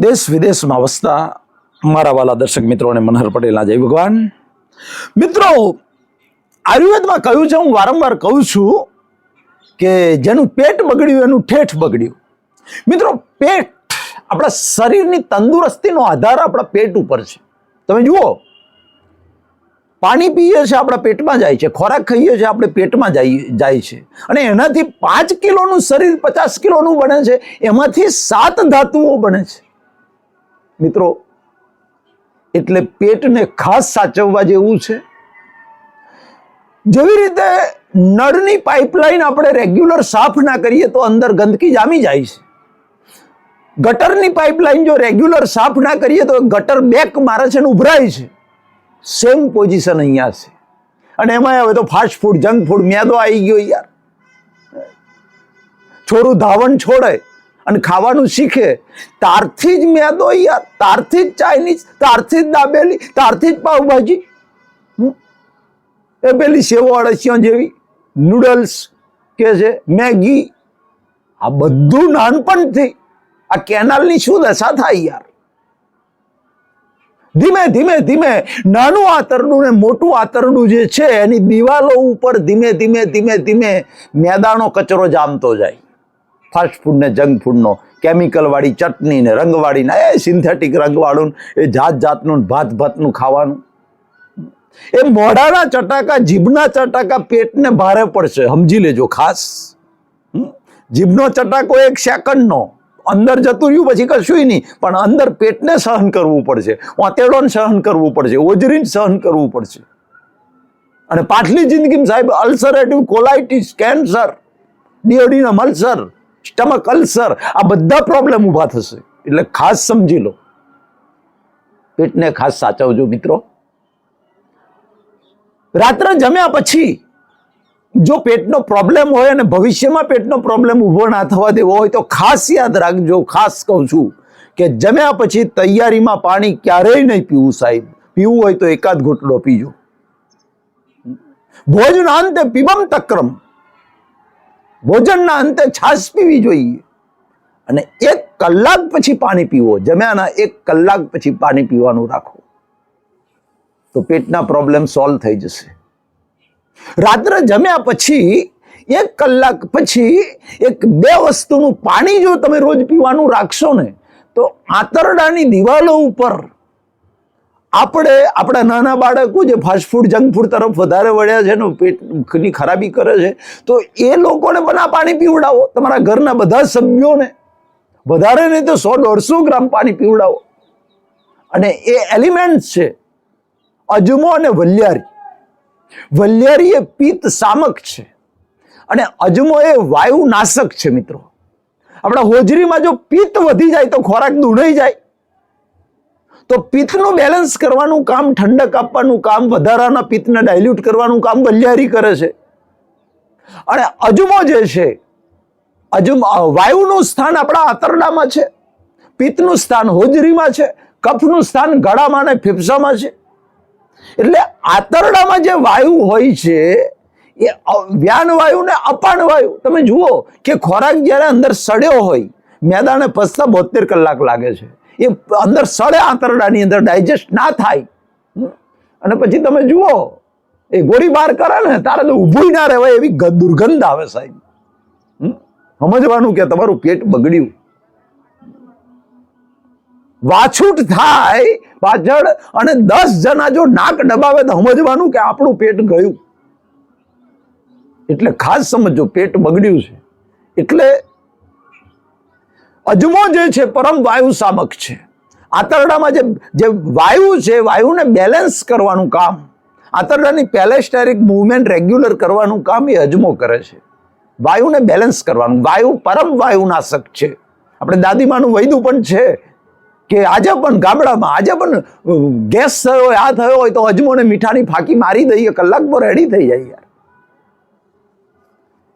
દેશ વિદેશમાં વસતા મારા વાલા દર્શક મિત્રોને મનહર પટેલના જય ભગવાન. મિત્રો, આયુર્વેદમાં કહ્યું છે, હું વારંવાર કહું છું કે જેનું પેટ બગડ્યું, એનું ઠેઠ બગડ્યું. મિત્રો, પેટ આપણા શરીરની તંદુરસ્તીનો આધાર આપણા પેટ ઉપર છે. તમે જુઓ, પાણી પીએ છે, આપણા પેટમાં જાય છે, ખોરાક ખાઈએ છીએ આપણે પેટમાં જાય જાય છે. અને એનાથી પાંચ કિલોનું શરીર પચાસ કિલોનું બને છે, એમાંથી સાત ધાતુઓ બને છે. મિત્રો, એટલે પેટને ખાસ સાચવવા જેવું છે. જેવી રીતે નળની પાઇપલાઇન આપણે રેગ્યુલર સાફ ના કરીએ તો અંદર ગંદકી જામી જાય છે. ગટરની પાઇપલાઇન જો રેગ્યુલર સાફ ના કરીએ તો ગટર બેક મારે છે ને ઉભરાય છે. સેમ પોઝિશન અહીંયા છે. અને એમાં હવે તો ફાસ્ટ ફૂડ, જંક ફૂડ, મેદો આવી ગયો યાર. છોરું ધાવણ છોડે. અને ખાવાનું શીખે, તારથી જ મેદો યાર તારથી જ ચાઇનીઝ, તારથી જ દાબેલી, તારથી જ પાઉભાજી? એ પેલી સેવો અળસિયા જેવી નૂડલ્સ કે છે, મેગી, આ બધું નાનપણથી આ કેનાલની શું દશા થાય યાર ધીમે ધીમે ધીમે, નાનું આતરડું ને મોટું આતરડું જે છે, એની દિવાલો ઉપર ધીમે ધીમે ધીમે ધીમે મેદાનો કચરો જામતો જાય ફાસ્ટ ફૂડ જંક ફૂડનો, કેમિકલવાળી ચટણી ને રંગવાળી ને એ સિન્થેટિક રંગવાળું, એ જાત જાતનું ભાત ભાતનું ખાવાનું. એ મોઢાના ચટાકા, જીભના ચટાકા પેટને ભારે પડશે, સમજી લેજો ખાસ? જીભનો ચટાકો એક સેકન્ડનો. અંદર જતું રહ્યું, પછી કશું નહીં, પણ અંદર પેટને સહન કરવું પડશે ઓતેડોને સહન કરવું પડશે, ઓજરીને સહન કરવું પડશે. અને પાછલી જિંદગીમાં સાહેબ, ulcerative colitis, cancer, duodenal ulcer stomach, ulcer, આ બધા પ્રોબ્લેમ ઊભા થશે. એટલે ખાસ સમજી લો. પેટને ખાસ સાચવજો મિત્રો. રાત્રે જમ્યા પછી જો પેટનો પ્રોબ્લેમ હોય અને ભવિષ્યમાં પેટનો પ્રોબ્લેમ ઊભો ના થવા દેવો હોય તો ખાસ યાદ રાખજો. ખાસ કહું છું કે જમ્યા પછી તૈયારીમાં પાણી ક્યારેય નહીં પીવું સાહેબ. પીવું હોય તો એકાદ ઘૂંટડો પીજો. ભોજના અંતે પીબમ તક્રમ ભોજનના અંતે છાશ પીવી જોઈએ. અને એક કલાક પછી પાણી પીવો. જમ્યાના એક કલાક પછી પાણી પીવાનું રાખો. તો પેટના પ્રોબ્લેમ સોલ્વ થઈ જશે. રાત્રે જમ્યા પછી એક કલાક પછી એક બે વસ્તુનું પાણી જો તમે રોજ પીવાનું રાખશો ને, તો આંતરડાની દિવાલો ઉપર આપણે, આપણા નાના બાળકો જે ફાસ્ટફૂડ જંક ફૂડ તરફ વધારે વળ્યા છે ને પેટની ખરાબી કરે છે, તો એ લોકોને પણ આ પાણી પીવડાવો. તમારા ઘરના બધા સભ્યોને વધારે નહીં તો સો દોઢસો ગ્રામ પાણી પીવડાવો. અને એ એલિમેન્ટ છે, અજમો અને વલિયારી. વલિયારી એ પિત્ત સામક છે. અને અજમો એ વાયુ નાશક છે, મિત્રો. આપણા હોજરીમાં જો પિત્ત વધી જાય તો ખોરાક દુણાઈ જાય. તો પિત્તનું બેલેન્સ કરવાનું કામ ઠંડક આપવાનું કામ, વધારાના પિત્તને ડાયલ્યુટ કરવાનું કામ વલિયારી કરે છે. અને અજમો જે છે, અજમ વાયુનું સ્થાન આપણા આંતરડામાં છે, પિત્તનું સ્થાન હોજરીમાં છે, કફનું સ્થાન ગળામાં અને ફેફસામાં છે. એટલે આંતરડામાં જે વાયુ હોય છે, એ વ્યાન વાયુ ને અપાન વાયુ. તમે જુઓ કે ખોરાક જ્યારે અંદર સડ્યો હોય, મેદાને પચતા બોતેર કલાક લાગે છે. એ અંદર સડે આંતરડાની અંદર ડાયજેસ્ટ ના થાય. અને પછી તમે જુઓ, એ ગોળી બહાર કરે ને, તારે તો ઊભું ના રહેવાય એવી દુર્ગંધ આવે સાહેબ? સમજવાનું કે તમારું પેટ બગડ્યું. વાછૂટ થાય, પાછળ અને દસ જણા જો નાક દબાવે તો સમજવાનું કે આપણું પેટ ગયું. એટલે ખાસ સમજો, પેટ બગડ્યું છે. એટલે અજમો જે છે, પરમ વાયુ સામક છે. આંતરડામાં જે જે વાયુ છે, વાયુને બેલેન્સ કરવાનું કામ, આંતરડાની પેલેસ્ટેરિક મુવમેન્ટ રેગ્યુલર કરવાનું કામ એ અજમો કરે છે. વાયુને બેલેન્સ કરવાનું, વાયુ પરમ વાયુનાશક છે. આપણે દાદીમાનું વૈદું પણ છે કે આજે પણ ગામડામાં, આજે પણ ગેસ થયો હોય આ થયો હોય તો અજમોને મીઠાની ફાંકી મારી દઈએ કલાકમાં રેડી થઈ જાય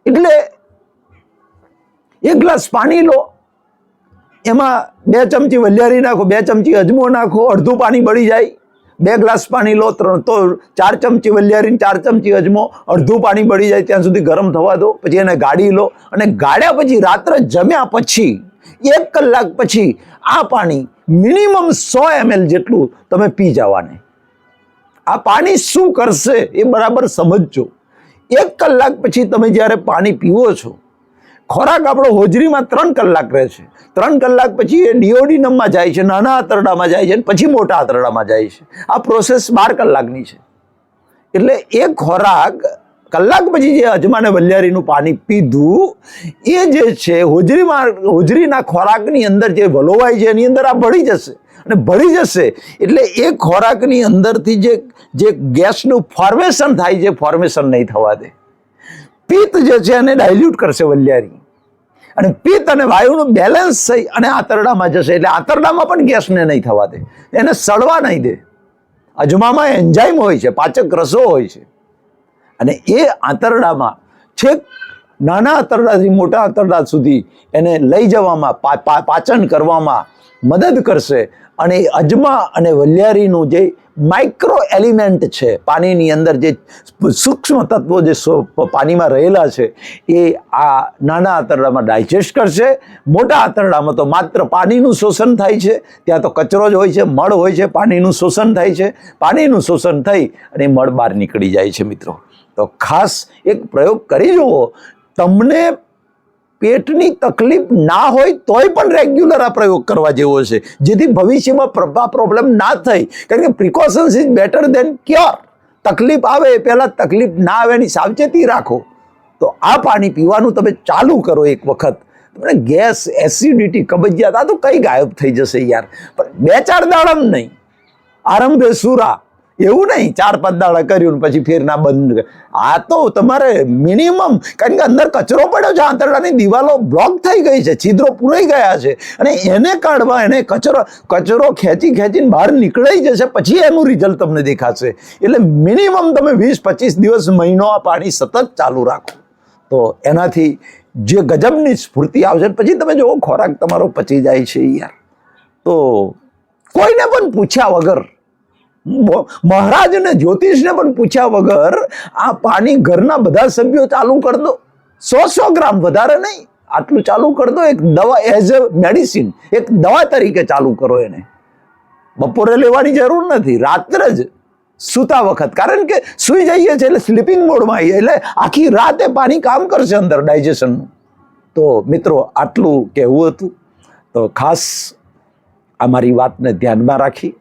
એટલે એક ગ્લાસ પાણી લો એમાં બે ચમચી વલિયારી નાખો, બે ચમચી અજમો નાખો, અડધું પાણી બળી જાય. બે ગ્લાસ પાણી લો, ત્રણ, તો ચાર ચમચી વલિયારીને ચાર ચમચી અજમો, અડધું પાણી બળી જાય, ત્યાં સુધી ગરમ થવા દો, પછી એને ગાળી લો અને ગાળ્યા પછી રાત્રે જમ્યા પછી, એક કલાક પછી આ પાણી મિનિમમ સો એમએલ જેટલું તમે પી જવાને. આ પાણી શું કરશે એ બરાબર સમજજો. એક કલાક પછી તમે જ્યારે પાણી પીવો છો ખોરાક આપણો હોજરીમાં ત્રણ કલાક રહે છે. ત્રણ કલાક પછી એ ડિયોડિનમમાં જાય છે, નાના આંતરડામાં જાય છે પછી મોટા આંતરડામાં જાય છે. આ પ્રોસેસ બાર કલાકની છે. એટલે એ ખોરાક કલાક પછી જે અજમાને વલિયારીનું પાણી પીધું, એ જે છે, હોજરીમાં, હોજરીના ખોરાકની અંદર જે વલોવાય છે, એની અંદર આ ભળી જશે. અને ભળી જશે એટલે એ ખોરાકની અંદરથી જે જે ગેસનું ફોર્મેશન થાય છે ફોર્મેશન નહીં થવા દે. પિત્ત જે છે એને ડાયલ્યુટ કરશે વલિયારી. અને પિત્ત અને વાયુનું બેલેન્સ થઈ અને આંતરડામાં જશે. એટલે આંતરડામાં પણ ગેસને નહીં થવા દે. એને સડવા નહીં દે. અજમામાં એન્ઝાઇમ હોય છે, પાચક રસો હોય છે. અને એ આંતરડામાં છેક નાના આંતરડાથી મોટા આંતરડા સુધી એને લઈ જવામાં પાચન કરવામાં મદદ કરશે. અને અજમા અને વલિયારીનું જે માઇક્રો એલિમેન્ટ છે, પાણીની અંદર જે સૂક્ષ્મ તત્વો જે પાણીમાં રહેલા છે, એ આ નાના આંતરડામાં ડાયજેસ્ટ કરશે. મોટા આંતરડામાં તો માત્ર પાણીનું શોષણ થાય છે. ત્યાં તો કચરો જ હોય છે, મળ હોય છે, પાણીનું શોષણ થાય છે. પાણીનું શોષણ થઈ અને મળ બહાર નીકળી જાય છે મિત્રો. તો ખાસ એક પ્રયોગ કરી જુઓ. તમને પેટની તકલીફ ના હોય તોય પણ રેગ્યુલર આ પ્રયોગ કરવા જેવો છે. જેથી ભવિષ્યમાં પ્ર- પ્રોબ્લેમ ના થાય કારણ કે precautions is better than cure તકલીફ આવે એ પહેલાં તકલીફ ના આવે એની સાવચેતી રાખો. તો આ પાણી પીવાનું તમે ચાલુ કરો એક વખત. તમને ગેસ એસિડિટી કબજિયાત આ તો કઈ ગાયબ થઈ જશે યાર. પણ બે ચાર દાડમ નહીં. આરંભે સુરા એવું નહીં, ચાર પાંચ દાડા કર્યું પછી ફેરના બંધ આ તો તમારે મિનિમમ કારણ કે અંદર કચરો પડ્યો છે, આંતરડાની દિવાલો બ્લોક થઈ ગઈ છે, છિદ્રો પૂરાઈ ગયા છે. અને એને કાઢવા, એને કચરો કચરો ખેંચી ખેંચીને બહાર નીકળાઈ જશે, પછી એનું રિઝલ્ટ તમને દેખાશે. એટલે મિનિમમ તમે વીસ, પચીસ દિવસ મહિનો આ પાણી સતત ચાલુ રાખો. તો એનાથી જે ગજબની સ્ફૂર્તિ આવશે પછી તમે જુઓ ખોરાક તમારો પચી જાય છે યાર. તો કોઈને પણ પૂછ્યા વગર મહારાજ અને જ્યોતિષને પણ પૂછ્યા વગર આ પાણી ઘરના બધા સભ્યો ચાલુ કરી દો. સો સો ગ્રામ વધારે નહીં. આટલું ચાલુ કરી દો. એક દવા એઝ અ મેડિસિન એક દવા તરીકે ચાલુ કરો એને. બપોરે લેવાની જરૂર નથી, રાત્રે જ સૂતા વખત. કારણ કે સૂઈ જઈએ છીએ એટલે સ્લીપિંગ મોડમાં આવીએ એટલે આખી રાતે પાણી કામ કરશે અંદર ડાયજેશનનું તો મિત્રો, આટલું કહેવું હતું. તો ખાસ આ મારી વાતને ધ્યાનમાં રાખી.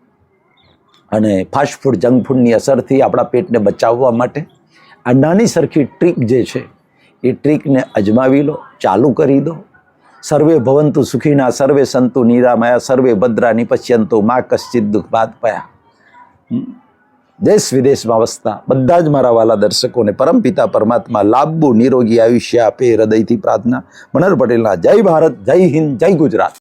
અને ફાસ્ટ ફૂડ જંક ફૂડની અસરથી આપણા પેટને બચાવવા માટે આ નાની સરખી ટ્રીક જે છે, એ ટ્રીકને અજમાવી લો, ચાલુ કરી દો. સર્વે ભવંતુ સુખીના, સર્વે સંતુ નિરામયા, સર્વે ભદ્રા નિપશ્યંતુ મા કશ્ચિત દુઃખ બાદ પયા. દેશ વિદેશમાં વસતા બધા જ મારા વાલા દર્શકોને પરમપિતા પરમાત્મા લાંબુ નિરોગી આયુષ્ય આપે હૃદયથી પ્રાર્થના. મનર પટેલના જય ભારત, જય હિન્દ, જય ગુજરાત.